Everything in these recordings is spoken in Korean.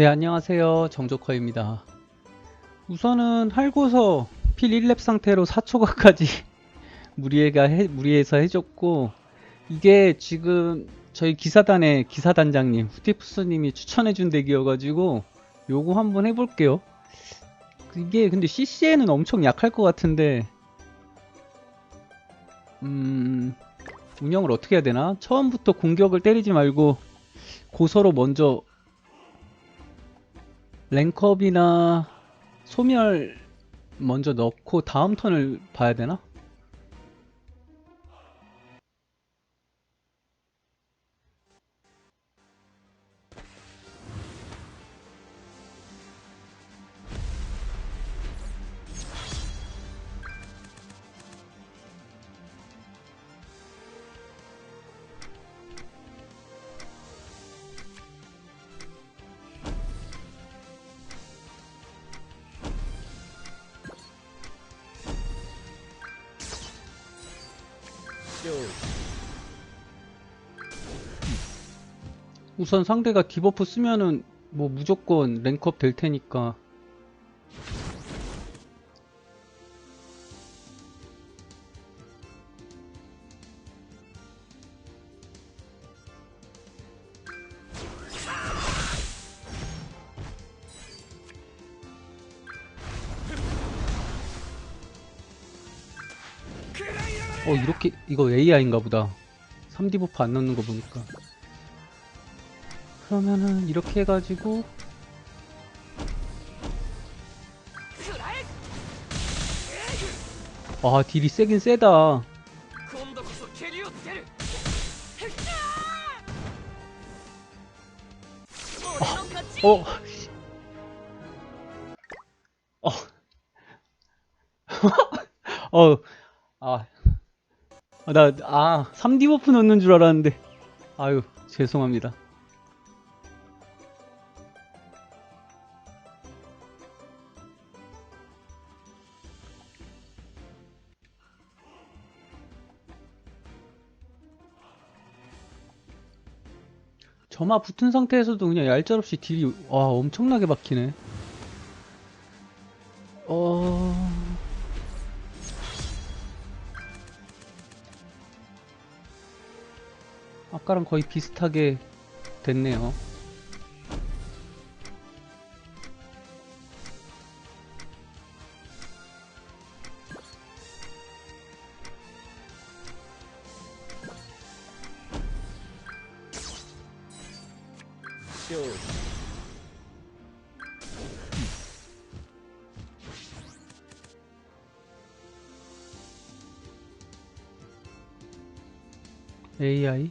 네, 안녕하세요. 정조커입니다. 우선은 할고서 필 1렙 상태로 4초가까지 무리해가 해, 무리해서 해줬고, 이게 지금 저희 기사단의 기사단장님, 후티푸스님이 추천해준 덱이어가지고, 요거 한번 해볼게요. 이게 근데 CC에는 엄청 약할 것 같은데, 음, 운영을 어떻게 해야 되나? 처음부터 공격을 때리지 말고, 고서로 먼저 랭컵이나 소멸 먼저 넣고 다음 턴을 봐야 되나? 우선 상대가 디버프 쓰면은 뭐 무조건 랭크업 될 테니까 어 이렇게 이거 AI인가 보다 3D 버프 안 넣는 거 보니까 그러면은 이렇게 해가지고 아 딜이 세긴 세다 아, 어. 어. 어. 아. 아, 나, 아, 3D 버프 넣는 줄 알았는데. 아유, 죄송합니다. 점화 붙은 상태에서도 그냥 얄짤없이 딜이, 와, 엄청나게 박히네. 아까랑 거의 비슷하게 됐네요. AI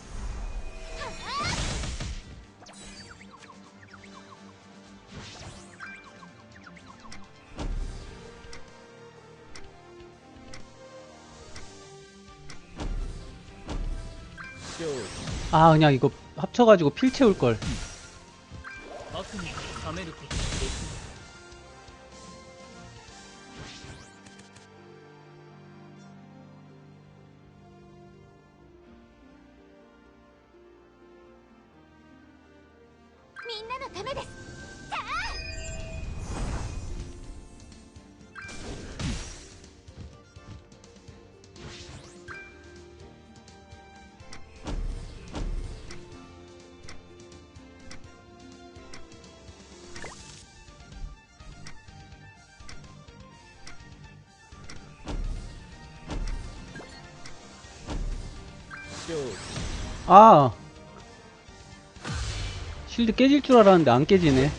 아 그냥 이거 합쳐가지고 필 채울 걸. 아. 실드 깨질 줄 알았는데 안 깨지네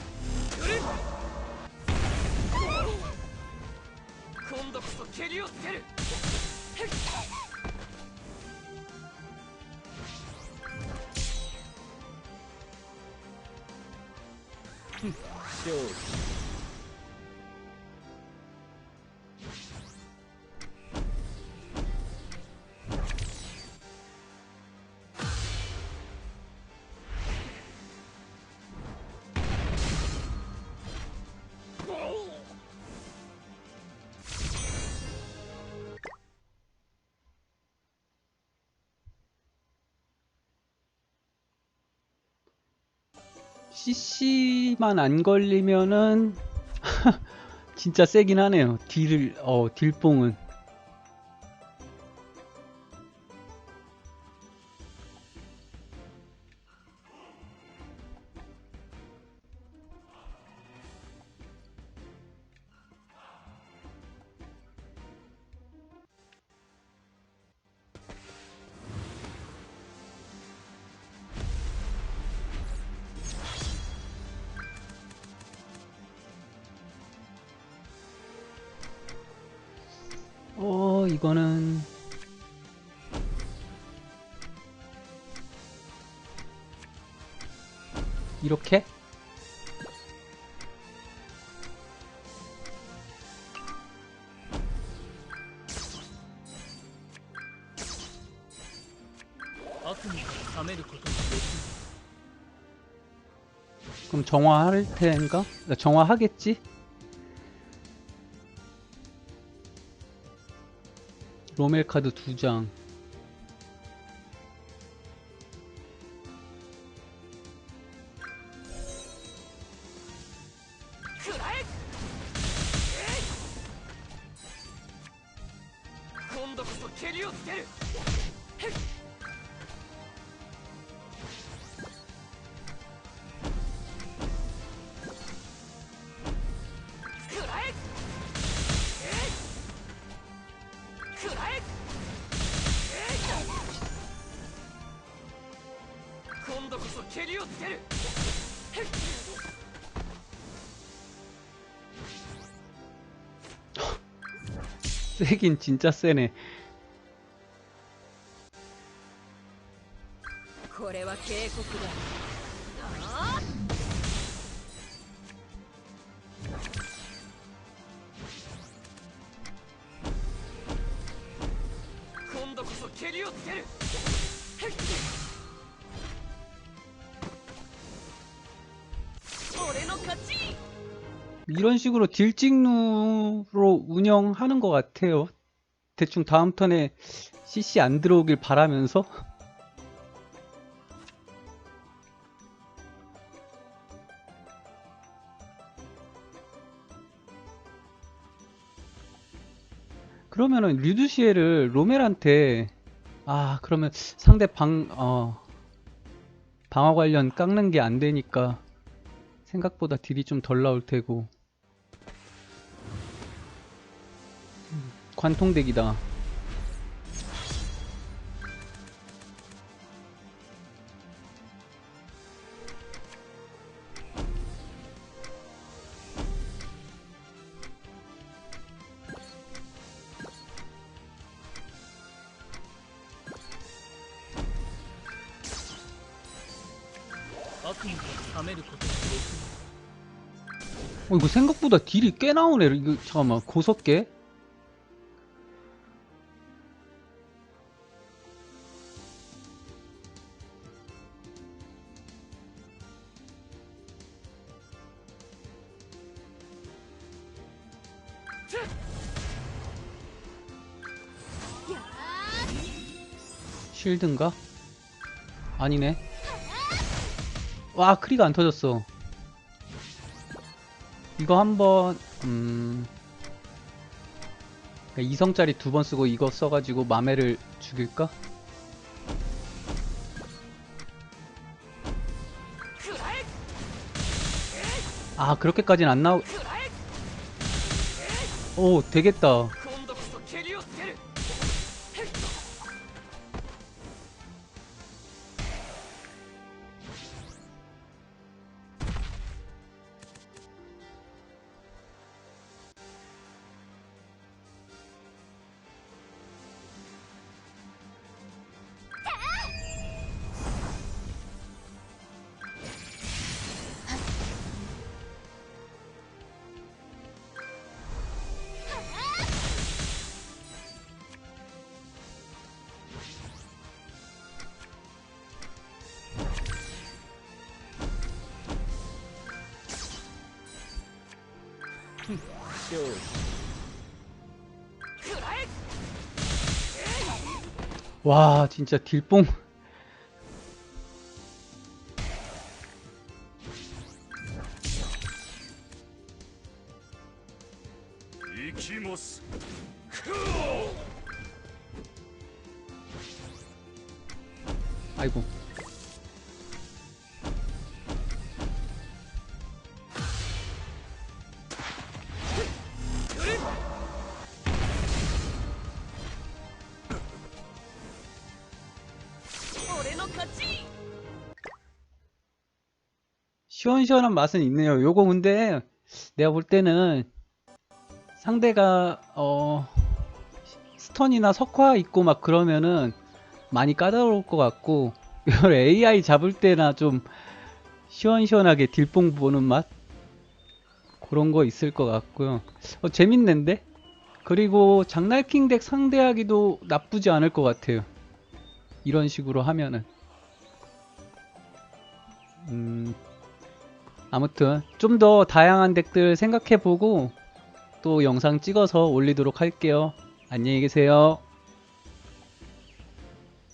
CC만 안 걸리면은 진짜 세긴 하네요. 딜, 어, 딜뽕은. 이거는 이렇게 그럼 정화할 텐가? 정화하겠지? 로멜 카드 두 장. 今度こそ蹴りをつける 세긴 진짜 세네. これは警告だ今度こそ蹴りをつける 이런 식으로 딜찍누로 운영하는 것 같아요. 대충 다음 턴에 CC 안 들어오길 바라면서. 그러면은 류두시에를 로멜한테 아 그러면 상대 방 어, 방어 관련 깎는 게 안 되니까 생각보다 딜이 좀 덜 나올 테고 관통덱이다. 어 이거 생각보다 딜이 꽤 나오네. 이거 잠깐만 고석계? 쉴든가? 아니네 와 크리가 안 터졌어 이거 한번 음... 그러니까 2성짜리 두 번 쓰고 이거 써가지고 마매를 죽일까? 아 그렇게까진 안 나오 오 되겠다 쇼. 와 진짜 딜뽕 아이고 시원시원한 맛은 있네요. 요거 근데 내가 볼 때는 상대가 어 스턴이나 석화 있고 막 그러면은 많이 까다로울 것 같고 이걸 AI 잡을 때나 좀 시원시원하게 딜뽕 보는 맛 그런 거 있을 것 같고요. 어, 재밌는데? 그리고 장날킹 덱 상대하기도 나쁘지 않을 것 같아요. 이런 식으로 하면은. 음, 아무튼 좀 더 다양한 덱들 생각해보고 또 영상 찍어서 올리도록 할게요. 안녕히 계세요.